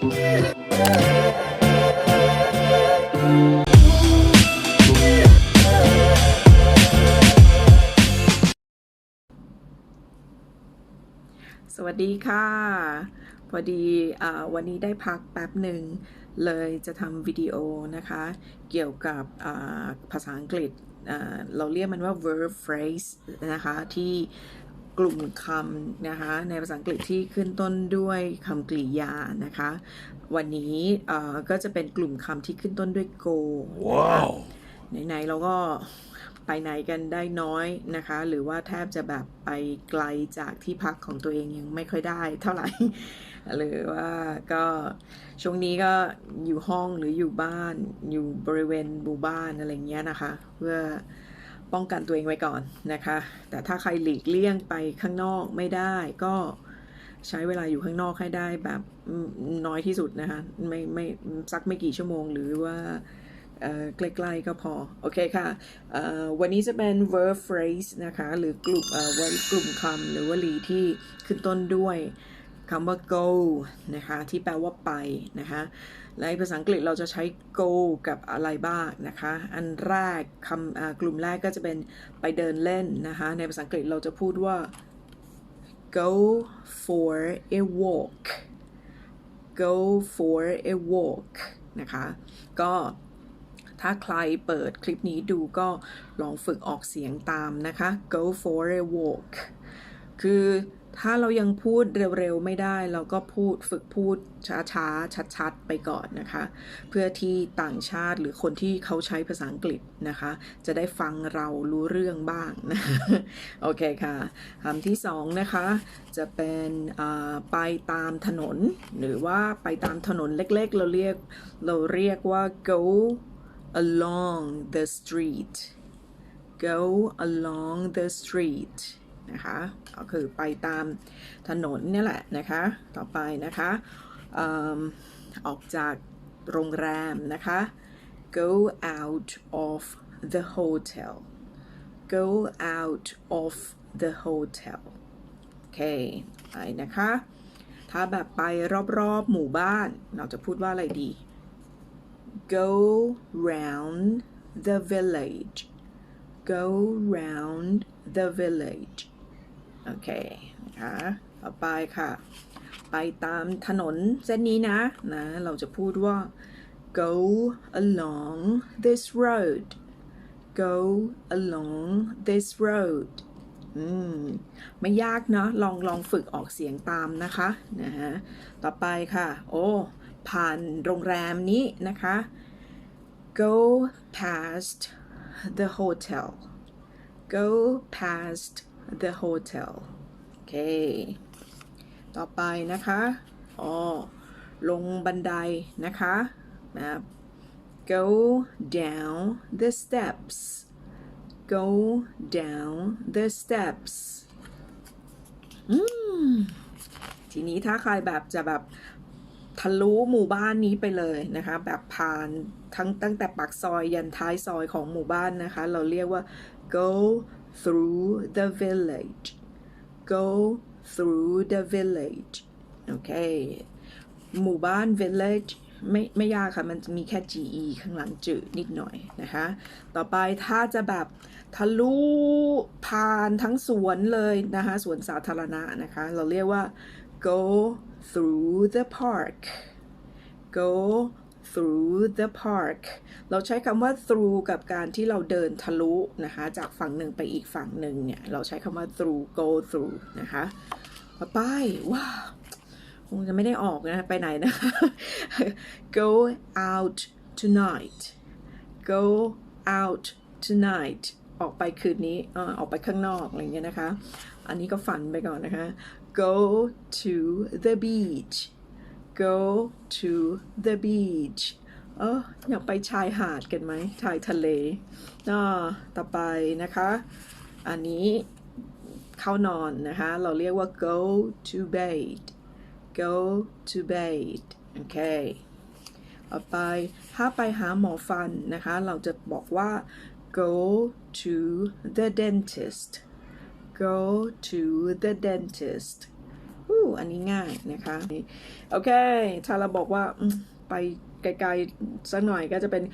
สวัสดีค่ะ พอดีอวันนี้ได้พักแป๊บหนึ่ง เลยจะทำวิดีโอนะคะ เกี่ยวกับภาษาอังกฤษเราเรียกมันว่า verb phrase นะคะ ที่ กลุ่มคำนะคะในภาษาอังกฤษที่ขึ้นต้นด้วยคำกริยานะคะ วันนี้อ่าก็จะเป็นกลุ่มคำที่ขึ้นต้นด้วย go นะคะ Wow. ไหนๆเราก็ไปไหนกันได้น้อยนะคะ หรือว่าแทบจะแบบไปไกลจากที่พักของตัวเองยังไม่ค่อยได้เท่าไหร่ หรือว่าก็ช่วงนี้ก็อยู่ห้องหรืออยู่บ้านอยู่บริเวณหมู่บ้านอะไรเงี้ยนะคะ เพื่อ ป้องกันตัวเองไว้ก่อนนะคะ แต่ถ้าใครหลีกเลี่ยงไปข้างนอกไม่ได้ก็ใช้เวลาอยู่ข้างนอกให้ได้แบบน้อยที่สุดนะคะ ไม่ไม่สักไม่กี่ชั่วโมงหรือว่าใกล้ๆก็พอ โอเคค่ะ วันนี้จะเป็น verb phrase นะคะ หรือกลุ่มวันกลุ่มคำหรือวลีที่ขึ้นต้นด้วย คำว่า go นะคะที่แปลว่าไปนะคะและภาษาอังกฤษเราจะใช้ go กับอะไรบ้างนะคะอันแรกคำกลุ่มแรกก็จะเป็นไปเดินเล่นนะคะในภาษาอังกฤษเราจะพูดว่า go for a walk go for a walk นะคะก็ถ้าใครเปิดคลิปนี้ดูก็ลองฝึกออกเสียงตามนะคะ go for a walk คือ ถ้าเรายังพูดเร็วๆไม่ได้ เราก็พูดฝึกพูดช้าๆ ชัดๆ ไปก่อนนะคะ เพื่อที่ต่างชาติหรือคนที่เขาใช้ภาษาอังกฤษนะคะ จะได้ฟังเรารู้เรื่องบ้างนะโอเคค่ะคำที่สองนะคะ จะเป็นอ่าไปตามถนน หรือว่าไปตามถนนเล็กๆ เราเรียกเราเรียกว่า go along the street go along the street นะคะก็คือไปตามถนนนี่แหละนะคะต่อไปนะคะอออกจากโรงแรมนะคะ go out of the hotel go out of the hotel โอเคไปนะคะ ถ้าแบบไปรอบๆหมู่บ้านเราจะพูดว่าอะไรดี go round the village go round the village โอเคนะคะต่อไปค่ะ ไปตามถนนเส้นนี้นะนะ เราจะพูดว่า go along this road go along this road อืม ไม่ยากเนาะลองลองฝึกออกเสียงตามนะคะนะฮะต่อไปค่ะ โอ้ผ่านโรงแรมนี้นะคะ go past the hotel go past the hotel โอเค ต่อไปนะคะอ๋อลงบันไดนะคะนะ go down the steps go down the steps อืมทีนี้ถ้าใครแบบจะแบบทะลุหมู่บ้านนี้ไปเลยนะคะ แบบผ่านทั้งตั้งแต่ปากซอยยันท้ายซอยของหมู่บ้านนะคะ เราเรียกว่า go through the village go through the village โอเค หมู่บ้าน village ไม่ไม่ยากค่ะ มันจะมีแค่ ge ข้างหลังจืดนิดหน่อยนะคะ ต่อไปถ้าจะแบบทะลุผ่านทั้งสวนเลยนะคะสวนสาธารณะนะคะ เราเรียกว่า go through the park go through the park เราใช้คำว่า through กับการที่เราเดินทะลุนะคะ จากฝั่งหนึ่งไปอีกฝั่งหนึ่งเนี่ย เราใช้คำว่า through go through นะคะไปว้าคงจะไม่ได้ออกนะ ไปไหนนะคะ go out tonight go out tonight ออกไปคืนนี้ออกไปข้างนอกอะไรเงี้ยนะคะ อันนี้ก็ฝันไปก่อนนะคะ go to the beach go to the beach เอออยากไปชายหาดกันไหมชายทะเลอ่าต่อไปนะคะ อันนี้เข้านอนนะคะ เราเรียกว่า go to bed go to bed โอเคต่อไป ถ้าไปหาหมอฟันนะคะ เราจะบอกว่า go to the dentist go to the dentist อันนี้ง่ายนะคะ โอเค ถ้าเราบอกว่าไปไกลๆสักหน่อยก็จะเป็น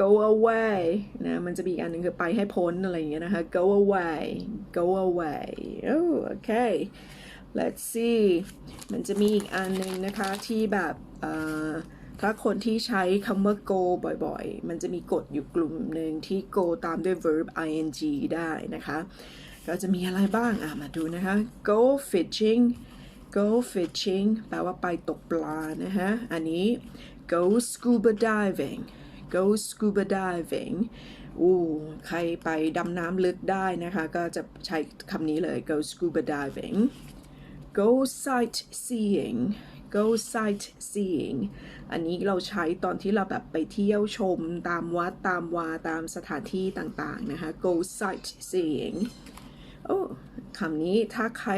go away นะ มันจะมีอีกอันหนึ่งคือไปให้พ้นอะไรอย่างเงี้ยนะคะ go away go away โอเค let's see มันจะมีอีกอันหนึ่งนะคะที่แบบถ้าคนที่ใช้คำว่า go บ่อยๆ มันจะมีกฎอยู่กลุ่มหนึ่งที่ go ตามด้วย verb ing ได้นะคะ ก็จะมีอะไรบ้าง อะ มาดูนะคะ go fishing go fishing แปลว่าไปตกปลานะฮะ อันนี้ go scuba diving go scuba diving อู้ใครไปดำน้ำลึกได้นะคะ ก็จะใช้คำนี้เลย go scuba diving go sightseeing go sightseeing อันนี้เราใช้ตอนที่เราแบบไปเที่ยวชมตามวัดตามวาตามสถานที่ต่างๆนะคะ go sightseeing โอ้คำนี้ถ้าใคร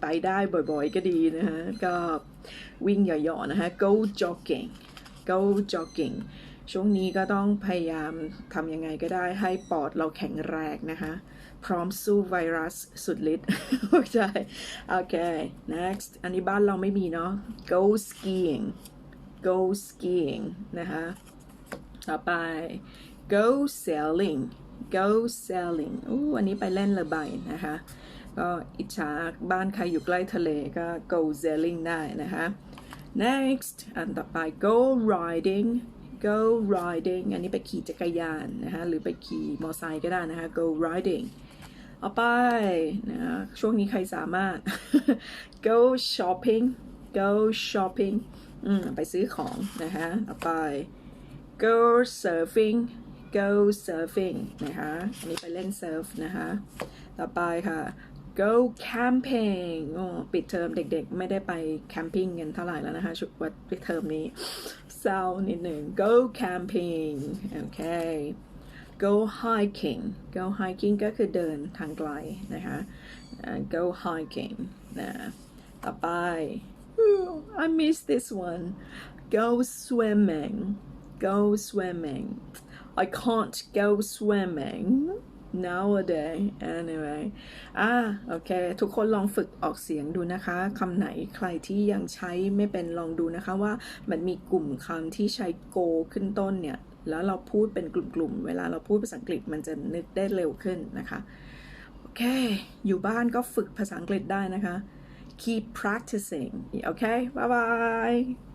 ไปได้บ่อยๆ ก็ดีนะฮะ ก็วิ่งเหยาะๆนะคะ go jogging go jogging ช่วงนี้ก็ต้องพยายามทำยังไงก็ได้ให้ปอดเราแข็งแรงนะคะ พร้อมสู้ไวรัสสุดฤทธิ์ใช่โอเค next อันนี้บ้านเราไม่มีเนาะ go skiing go skiing นะคะ ต่อไป go sailing go sailing อู้อันนี้ไปเล่นเรือใบนะคะ ก็อิจฉาบ้านใครอยู่ใกล้ทะเลก็ go sailing ได้นะคะ next อันต่อไป go riding go riding อันนี้ไปขี่จักรยานนะคะหรือไปขี่มอไซค์ก็ได้นะคะ go riding เอาไปนะช่วงนี้ใครสามารถ go shopping go shopping อืมไปซื้อของนะคะเอาไป go surfing go surfing นะคะ อันนี้ไปเล่นเซิร์ฟนะคะ ต่อไปค่ะ go camping โอ้ปิดเทอมเด็กๆ ไม่ได้ไปแคมปิ้งกันเท่าไหร่แล้วนะคะชุดวัดปิดเทอมนี้เศร้านิดหนึ่ง go camping โอเค go hiking go hiking ก็คือเดินทางไกลนะคะ go hiking นะต่อไป Ooh, I miss this one go swimming go swimming I can't go swimming nowadays anyway อ่าโอเค ทุกคนลองฝึกออกเสียงดูนะคะ คำไหนใครที่ยังใช้ไม่เป็นลองดูนะคะว่ามันมีกลุ่มคำที่ใช้ go ขึ้นต้นเนี่ย แล้วเราพูดเป็นกลุ่มๆ เวลาเราพูดภาษาอังกฤษมันจะนึกได้เร็วขึ้นนะคะ โอเค อยู่บ้านก็ฝึกภาษาอังกฤษได้นะคะ keep practicing โอเค bye bye